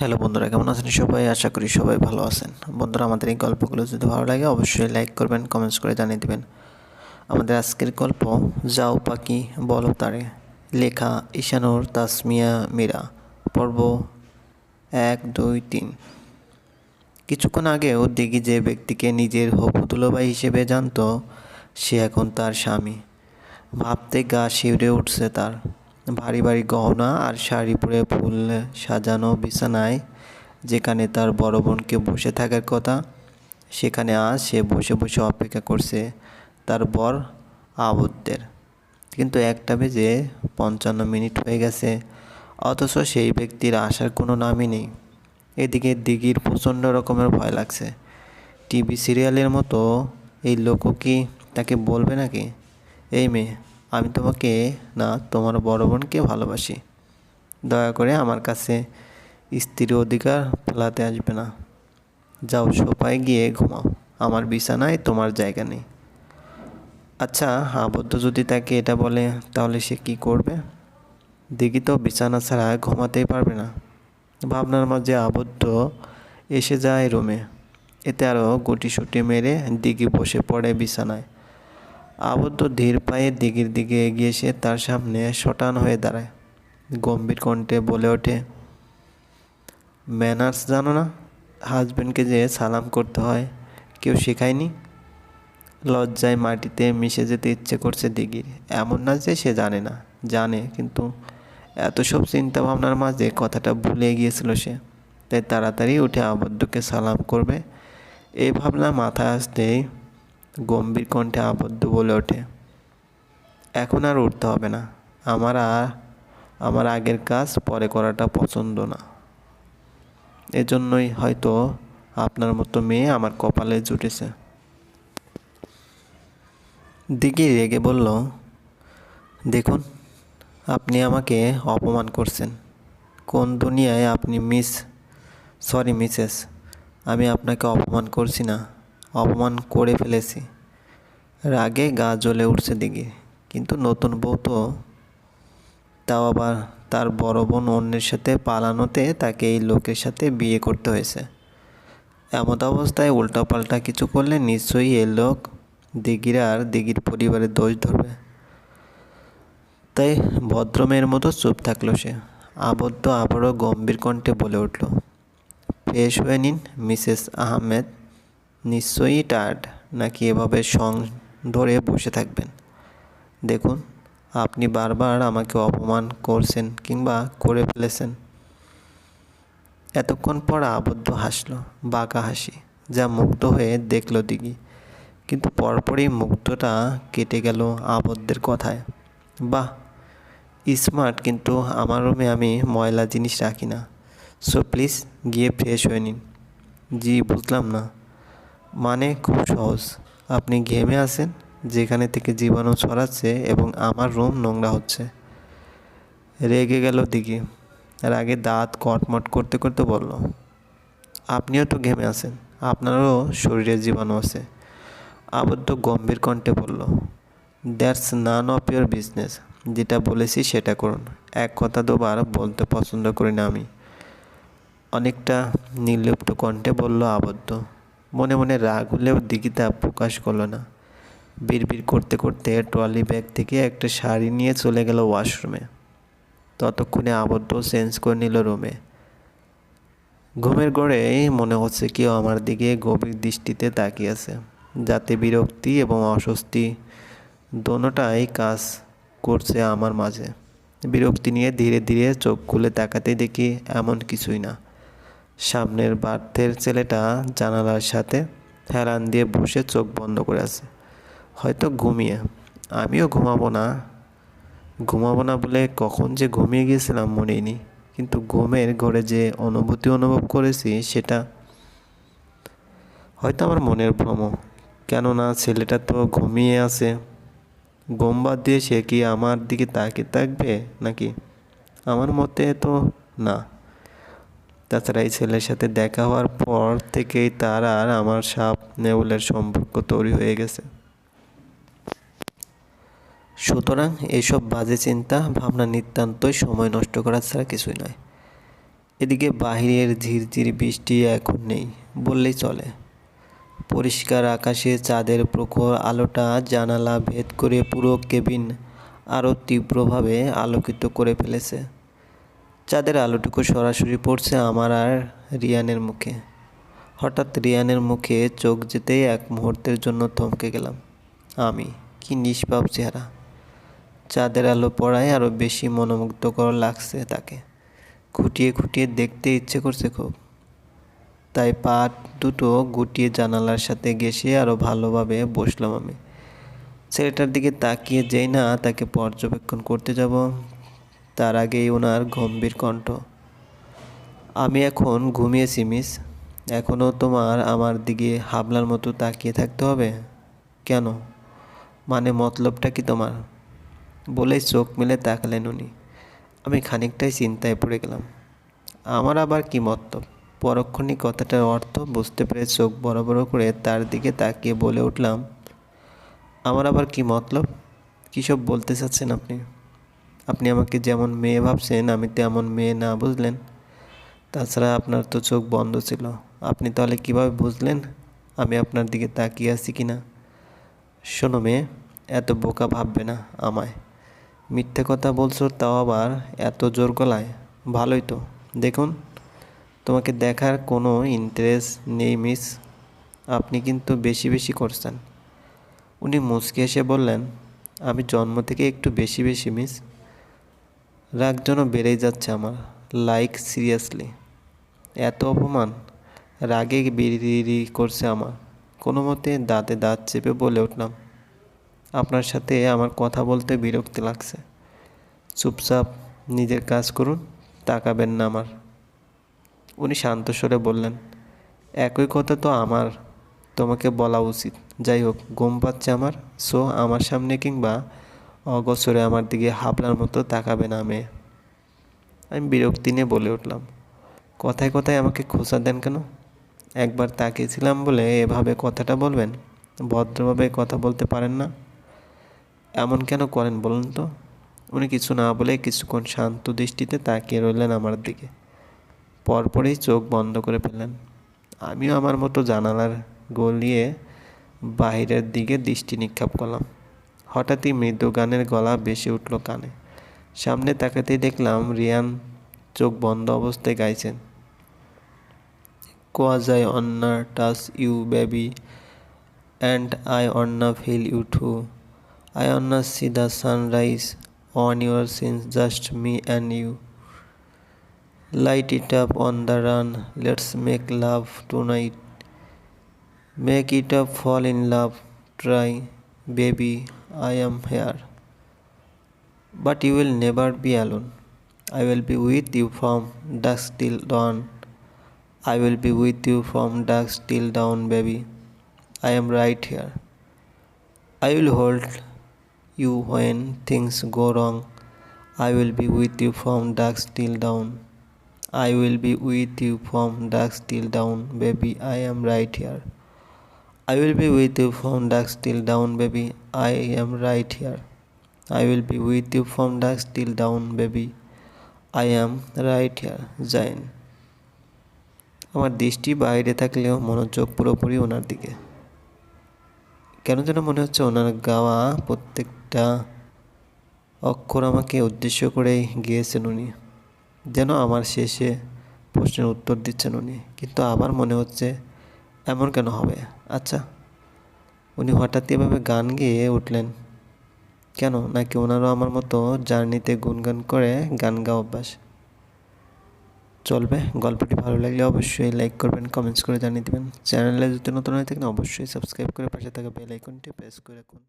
Hello বন্ধুরা, কেমন আছেন সবাই? আশা করি সবাই ভালো আছেন। বন্ধুরা, আমাদের এই গল্পগুলো যদি ভালো লাগে, অবশ্যই লাইক করবেন কমেন্টস করে জানিয়ে দেবেন। আমাদের আজকের গল্প, যাও পাখি, বলো তারে। লেখা, ঈশানুর তাসমিয়া মীরা। পর্ব এক, দুই, তিন। কিছুক্ষণ আগেও দিঘি যে ব্যক্তিকে নিজের হবুদুলোবাই হিসেবে জানতো, সে এখন তার স্বামী। ভাবতে গা শিউরে উঠছে তার। ভারী ভারী গহনা আর শাড়ি পরে ফুল সাজানো বিছানায়, যেখানে তার বড় বোনকে বসে থাকার কথা, সেখানে আজ সে বসে বসে অপেক্ষা করছে তার বর আবদ্ধের কিন্তু একটা বেজে পঞ্চান্ন মিনিট হয়ে গেছে, অথচ সেই ব্যক্তির আসার কোনো নামই নেই। এদিকে দিঘির প্রচণ্ড রকমের ভয় লাগছে। টিভি সিরিয়ালের মতো এই লোকও কি তাকে বলবে নাকি? এই মেয়ে আমি তোমাকে, না, তোমার বড় বোনকে ভালোবাসি। দয়া করে আমার কাছে স্ত্রীর অধিকার ফেলাতে আসবে না। যাও, সোফায় গিয়ে ঘুমাও। আমার বিছানায় তোমার জায়গা নেই। আচ্ছা আবদ্ধ যদি তাকে এটা বলে, তাহলে সে কি করবে? দিঘি তো, বিছানা ছাড়া ঘুমাতেই পারবে না। ভাবনার মাঝে আবদ্ধ এসে যায় রুমে। এতে আরও গুটিসুটি মেরে দিঘি বসে পড়ে বিছানায়। আবদ্ধ ধীর পায়ে দিঘির দিকে এগিয়ে এসে তার সামনে শটান হয়ে দাঁড়ায়। গম্ভীর কণ্ঠে বলে ওঠে, ম্যানার্স, জানো না হাজব্যান্ডকে যে সালাম করতে হয় কেউ শেখায়নি? লজ্জায় মাটিতে মিশে যেতে ইচ্ছে করছে দিঘির। এমন না যে সে জানে না, জানে, কিন্তু এত সব চিন্তা ভাবনার মাঝে কথাটা ভুলে গিয়েছিল সে। তাই তাড়াতাড়ি উঠে আবদ্ধকে সালাম করবে। এই ভাবনা মাথায় আসতেই গম্ভীর কণ্ঠে আবদ্ধ বলে ওঠে। এখন আর উঠতে হবে না। আমার আর, আমার আগের কাজ পরে করাটা পছন্দ না। এজন্যই হয়তো আপনার মতো মেয়ে আমার কপালে জুটেছে। দিঘি রেগে বলল, দেখুন, আপনি আমাকে অপমান করছেন। কোন দুনিয়ায় আপনি মিস, সরি মিসেস, আমি আপনাকে অপমান করছি না। অপমান করে ফেলেছি। রাগে গা জ্বলে উঠছে দিকে কিন্তু নতুন বউ তো তাও আবার তার বড় বোন অন্যের সাথে পালানোতে তাকে এই লোকের সাথে বিয়ে করতে হয়েছে। এমত অবস্থায় উল্টাপাল্টা কিছু করলে নিশ্চয়ই এ লোক দিঘির আর দিঘির পরিবারের দোষ ধরবে। তাই ভদ্রমের মতো চুপ থাকল সে। আবদ্ধ, আবারও গম্ভীর কণ্ঠে বলে উঠল, ফ্রেশ হয়ে নিন, মিসেস আহমেদ। নিশ্চয়ই টায়ার্ড, নাকি এভাবে সং ধরে বসে থাকবেন। দেখুন, আপনি বারবার আমাকে অপমান করছেন কিংবা করে ফেলেছেন। এতক্ষণ পর আবদ্ধ হাসলো, বাঁকা হাসি, যা মুগ্ধ হয়ে দেখল দিঘি। কিন্তু পরপরই মুগ্ধটা কেটে গেল আবদ্ধের কথায়। বাহ স্মার্ট কিন্তু আমার রুমে আমি ময়লা জিনিস রাখি না। সো প্লিজ গিয়ে ফ্রেশ হয়ে নিন। জি, বুঝলাম না। মানে খুব সহজ। আপনি ঘেমে আছেন, যেখানে থেকে জীবাণু ছড়াচ্ছে এবং আমার রুম নোংরা হচ্ছে। রেগে গেল দিকে আগে দাঁত কটমট করতে করতে বলল, আপনিও তো ঘেমে আছেন, আপনারও শরীরে জীবাণু আছে। আবদ্ধ গম্ভীর কণ্ঠে বলল, that's none of your business, যেটা বলেছি সেটা করুন। এক কথা দুবার বলতে পছন্দ করি না আমি। অনেকটা নির্লিপ্ত কণ্ঠে বলল আবদ্ধ মনে মনে রাগ হলেও দিঘিতা প্রকাশ করল না। বিড়বিড় করতে করতে ট্রলি ব্যাগ থেকে একটা শাড়ি নিয়ে চলে গেল ওয়াশরুমে। ততক্ষণে আবদ্ধ চেঞ্জ করে নিল রুমে। ঘুমের গড়েই মনে হচ্ছে কেউ আমার দিকে গভীর দৃষ্টিতে তাকিয়ে আছে। যাতে বিরক্তি এবং অস্বস্তি দোনোটাই কাজ করছে আমার মাঝে। বিরক্তি নিয়ে ধীরে ধীরে চোখ খুলে তাকাতে দেখি এমন কিছুই না। সামনের বার্থের ছেলেটা জানালার সাথে হেলান দিয়ে বসে চোখ বন্ধ করে আছে। হয়তো ঘুমিয়ে। আমিও ঘুমাবো না। ঘুমাবো না বলে কখন যে ঘুমিয়ে গিয়েছিলাম মনেই নি কিন্তু ঘুমের ঘরে যে অনুভূতি অনুভব করেছি সেটা হয়তো আমার মনের ভ্রম। কেননা ছেলেটা তো ঘুমিয়ে আছে। ঘুম বাদ দিয়ে সে কি আমার দিকে তাকিয়ে থাকবে নাকি? আমার মতে তো না। তাছাড়া এই ছেলের সাথে দেখা হওয়ার পর থেকেই তার আর আমার সাপ নেউলের সম্পর্ক তৈরি হয়ে গেছে। সুতরাং এইসব বাজে চিন্তা, ভাবনা নিতান্তই সময় নষ্ট করা ছাড়া কিছুই নয়। এদিকে বাহিরের ঝিরঝির বৃষ্টি এখন নেই বললেই চলে। পরিষ্কার আকাশে চাঁদের প্রখর আলোটা জানালা ভেদ করে পুরো কেবিন আরও তীব্রভাবে আলোকিত করে ফেলেছে। চাঁদের আলোটুকু সরাসরি পড়ছে আমার আর রিয়ানের মুখে। হঠাৎ রিয়ানের মুখে চোখ যেতেই এক মুহূর্তের জন্য থমকে গেলাম। আমি, কি নিষ্পাপ চেহারা। চাঁদের আলো পড়ায় আরও বেশি মনোমুগ্ধকর লাগছে তাকে। খুঁটিয়ে খুঁটিয়ে দেখতে ইচ্ছে করছে খুব। তাই পা দুটো গুটিয়ে জানালার সাথে গেসে আরও ভালোভাবে বসলাম আমি। ছেলেটার দিকে তাকিয়ে যেই না তাকে পর্যবেক্ষণ করতে যাব তার আগেই ওনার গম্ভীর কণ্ঠ। আমি এখন ঘুমিয়েছি, মিস। এখনও তোমার আমার দিকে হাবলার মতো তাকিয়ে থাকতে হবে? কেন? মানে মতলবটা কি তোমার? বলেই চোখ মেলে তাকালেন উনি। আমি খানিকটাই চিন্তায় পড়ে গেলাম। আমার আবার কি মতলব? পরক্ষণই কথাটার অর্থ বুঝতে পেরে চোখ বড় বড় করে তার দিকে তাকিয়ে বলে উঠলাম, আমার আবার কি মতলব? কী সব বলতে চাচ্ছেন আপনি? আপনি আমাকে যেমন মেয়ে ভাবছেন, আমি তেমন মেয়ে না, বুঝলেন? তাছাড়া আপনার তো চোখ বন্ধ ছিল। আপনি তাহলে কীভাবে বুঝলেন আমি আপনার দিকে তাকিয়ে আছি কি না শোনো মেয়ে, এত বোকা ভাববে না আমায়। মিথ্যে কথা বলছো তাও আবার এত জোর গলায়? ভালোই তো। দেখুন, তোমাকে দেখার কোনো ইন্টারেস্ট নেই মিস আপনি কিন্তু বেশি বেশি করছেন। উনি মুচকে এসে বললেন, আমি জন্ম থেকে একটু বেশি বেশি মিস রাগ যেন বেড়েই যাচ্ছে আমার। লাইক সিরিয়াসলি এত অপমান। রাগে বিড়ি করছে আমার। কোনো মতে দাঁতে দাঁত চেপে বলে উঠলাম। আপনার সাথে আমার কথা বলতে বিরক্তি লাগছে। চুপচাপ নিজের কাজ করুন, তাকাবেন না আমার। উনি শান্ত স্বরে বললেন, একই কথা তো আমার। তোমাকে বলা উচিত। যাই হোক, ঘুম পাচ্ছে আমার। সো আমার সামনে কিংবা অগসরে আমার দিকে হাবলার মতো তাকাবে না মেয়ে আমি বিরক্তি নিয়ে বলে উঠলাম, কথায় কথায় আমাকে খোঁচা দেন কেন? একবার তাকিয়েছিলাম বলে এভাবে কথাটা বলবেন, ভদ্রভাবে কথা বলতে পারেন না। এমন কেন করেন বলুন তো? উনি কিছু না বলে কিছুক্ষণ শান্ত দৃষ্টিতে তাকিয়ে রইলেন আমার দিকে। পরপরই চোখ বন্ধ করে ফেললেন। আমিও আমার মতো জানালার গলিয়ে বাহিরের দিকে দৃষ্টি নিক্ষেপ করলাম। হঠাৎই মৃদু গানের গলা বেশি উঠল কানে। সামনে তাকাতেই দেখলাম রিয়ান চোখ বন্ধ অবস্থায় গাইছেন। কোয়া যায় Anya touch you baby, and I Anya feel you two. I Anna C the sunrise on your since just me and you. Light it up on the run, let's make love to night make it up fall in love, try baby. I am here. But you will never be alone. I will be with you from dusk till dawn. I will be with you from dusk till dawn, baby. I am right here. I will hold you when things go wrong. I will be with you from dusk till dawn. I will be with you from dusk till dawn, baby. I am right here. I will be with you from dusk till dawn, baby. I am right here. I will be with you from dusk till dawn, baby. I am right here. Zain. আমার দৃষ্টি বাইরে থাকলেও মনোযোগ পুরোপুরি ওনার দিকে কেন যেন মনে হচ্ছে ওনার গাওয়া প্রত্যেকটা অক্ষর আমাকে উদ্দেশ্য করেই গিয়েছেন উনি যেন আমার শেষে প্রশ্নের উত্তর দিচ্ছেন উনি কিন্তু আবার মনে হচ্ছে এমন কেন হবে আচ্ছা উনি হঠাৎ এভাবে গান গেয়ে উঠলেন। কেন? নাকি ওনারও আমার মতো জার্নিতে গুনগান করে গান গাওয়া অভ্যাস? চলবে, গল্পটি ভালো লাগলে অবশ্যই লাইক করবেন কমেন্টস করে জানিয়ে দেবেন। চ্যানেলে যদি নতুন হয়ে থাকেন, অবশ্যই সাবস্ক্রাইব করে পাশে থাকা বেল আইকনটি প্রেস করে রাখুন।